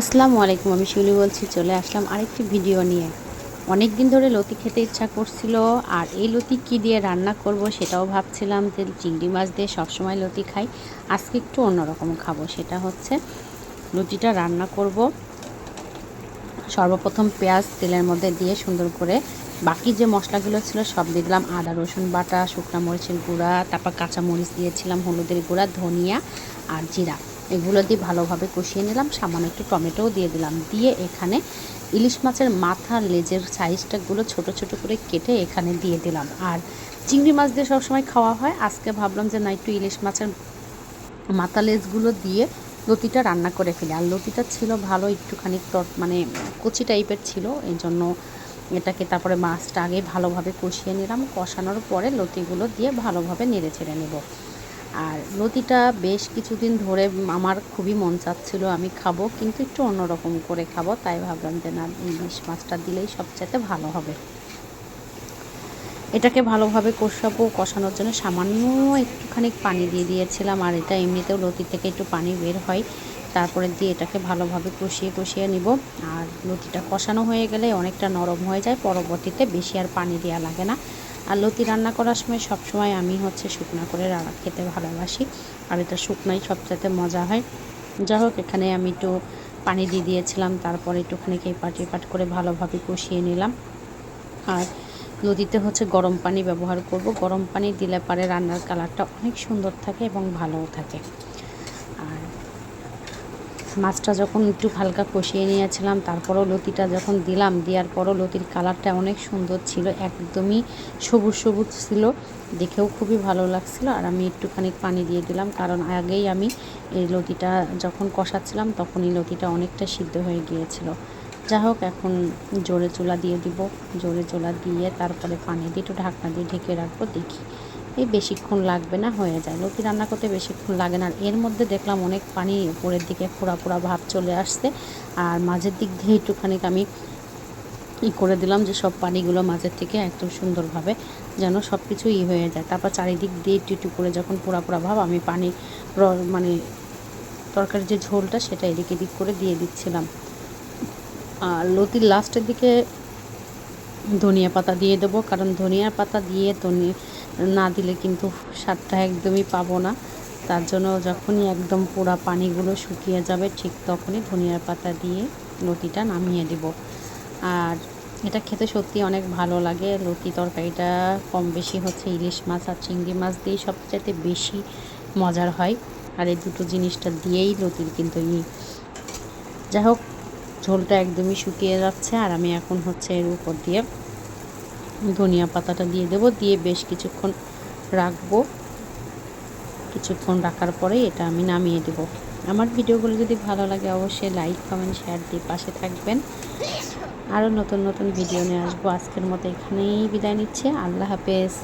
আসসালামু আলাইকুম, আমি শিউলি বলছি, চলে আসলাম আরেকটি ভিডিও নিয়ে। অনেক দিন ধরে লতি খেতে ইচ্ছা করছিল, আর এই লতি কি দিয়ে রান্না করব সেটাও ভাবছিলাম যে চিংড়ি মাছ দিয়ে সবসময় লতি খাই, আজকে একটু অন্যরকম খাব। সেটা হচ্ছে লতিটা রান্না করব। সর্বপ্রথম পেঁয়াজ তেলের মধ্যে দিয়ে সুন্দর করে বাকি যে মশলাগুলো ছিল সব দিলাম। আদা, রসুন বাটা, শুকনো মরিচের গুঁড়া, তারপর কাঁচা মরিচ দিয়েছিলাম, হলুদের গুঁড়া, ধনিয়া আর জিরা। এগুলো দিয়ে ভালোভাবে কষিয়ে নিলাম। সামান্য একটু টমেটোও দিয়ে দিলাম। দিয়ে এখানে ইলিশ মাছের মাথা লেজের সাইজটাগুলো ছোট ছোট করে কেটে এখানে দিয়ে দিলাম। আর চিংড়ি মাছ দিয়ে সবসময় খাওয়া হয়। আজকে ভাবলাম যে না, একটু ইলিশ মাছের মাথা লেজগুলো দিয়ে লতিটা রান্না করে ফেলি। আর লতিটা ছিল ভালো, একটুখানি টট মানে কচি টাইপের ছিল। এই জন্য এটাকে তারপরে মাছটা আগে ভালোভাবে কষিয়ে নিলাম। কষানোর পরে লতিগুলো দিয়ে ভালোভাবে নেড়ে ছেড়ে নেব। আর লতিটা বেশ কিছুদিন ধরে আমার খুবই মন চাচ্ছিল আমি খাব, কিন্তু একটু অন্যরকম করে খাব, তাই ভাবলাম যে না ইলিশ মাছটা দিলেই সবচেয়ে ভালো হবে। এটাকে ভালোভাবে কষাবো, কষানোর জন্য সামান্য একটুখানি পানি দিয়ে দিয়েছিলাম, আর এটা এমনিতেও লতি থেকে একটু পানি বের হয়, তারপরে দিয়ে এটাকে ভালোভাবে কষিয়ে কষিয়ে নিব। আর লতিটা কষানো হয়ে গেলে অনেকটা নরম হয়ে যায়, পরবর্তীতে বেশি আর পানি দেওয়া লাগে না। আর লতি রান্না করার সময় সবসময় আমি হচ্ছে শুকনা করে রান্না খেতে ভালোবাসি। আর এটা শুকনাই সবচাইতে মজা হয়। যাই হোক, এখানে আমি একটু পানি দিয়ে দিয়েছিলাম, তারপরে একটুখানি এপাট এপাট করে ভালোভাবে কষিয়ে নিলাম। আর নদীতে হচ্ছে গরম পানি ব্যবহার করব। গরম পানি দিলে পারে রান্নার কালারটা অনেক সুন্দর থাকে এবং ভালোও থাকে। আর মাছটা যখন একটু হালকা কষিয়ে নিয়েছিলাম, তারপরও লতিটা যখন দিলাম, দেওয়ার পরও লতির কালারটা অনেক সুন্দর ছিল, একদমই সবুজ সবুজ ছিল। দেখেও খুবই ভালো লাগছিল আর আমি একটুখানি পানি দিয়ে দিলাম, কারণ আগেই আমি এই লতিটা যখন কষাচ্ছিলাম তখন এই লতিটা অনেকটা সিদ্ধ হয়ে গিয়েছিল। যা হোক, এখন জোরে চুলা দিয়ে দিব। জোরে চুলা দিয়ে তারপরে পানি দিয়ে একটু ঢাকনা দিয়ে ঢেকে রাখব, দেখি এই বেশিক্ষণ লাগবে না, হয়ে যায়। লতি রান্না করতে বেশিক্ষণ লাগে না। আর এর মধ্যে দেখলাম অনেক পানি উপরের দিকে ফোড়া ফোড়া ভাব চলে আসছে। আর মাঝের দিক দিয়ে একটুখানি আমি ই করে দিলাম যে সব পানিগুলো মাঝের থেকে একদম সুন্দরভাবে যেন সব কিছু ই হয়ে যায়। তারপর চারিদিক দিয়ে একটু একটু করে যখন পোড়া পোড়া ভাব, আমি পানি মানে তরকারির যে ঝোলটা সেটা এদিক এদিক করে দিয়ে দিচ্ছিলাম। আর লতির লাস্টের দিকে ধনিয়া পাতা দিয়ে দেবো। কারণ ধনিয়া পাতা দিয়ে ধনিয়া না দিলে কিন্তু স্বাদটা একদমই পাবো না। তার জন্য যখনই একদম পোড়া পানিগুলো শুকিয়ে যাবে, ঠিক তখনই ধনিয়ার পাতা দিয়ে লতিটা নামিয়ে দেব আর এটা খেতে সত্যি অনেক ভালো লাগে। লতি তরকারিটা কম বেশি হচ্ছে ইলিশ মাছ আর চিংড়ি মাছ দিয়েই সবচাইতে বেশি মজার হয়। আর এই দুটো জিনিসটা দিয়েই লতির কিন্তু ই। যাই হোক, ঝোলটা একদমই শুকিয়ে যাচ্ছে আর আমি এখন হচ্ছে এর উপর দিয়ে ধনিয়া পাতাটা দিয়ে দেব, দিয়ে বেশ কিছুক্ষণ রাখব। কিছুক্ষণ রাখার পরে এটা আমি নামিয়ে দেব। আমার ভিডিওগুলো যদি ভালো লাগে অবশ্যই লাইক, কমেন্ট শেয়ার দিয়ে পাশে থাকবেন। আরও নতুন নতুন ভিডিও নিয়ে আসব। আজকের মতো এখানেই বিদায় নিচ্ছে। আল্লাহ হাফেজ।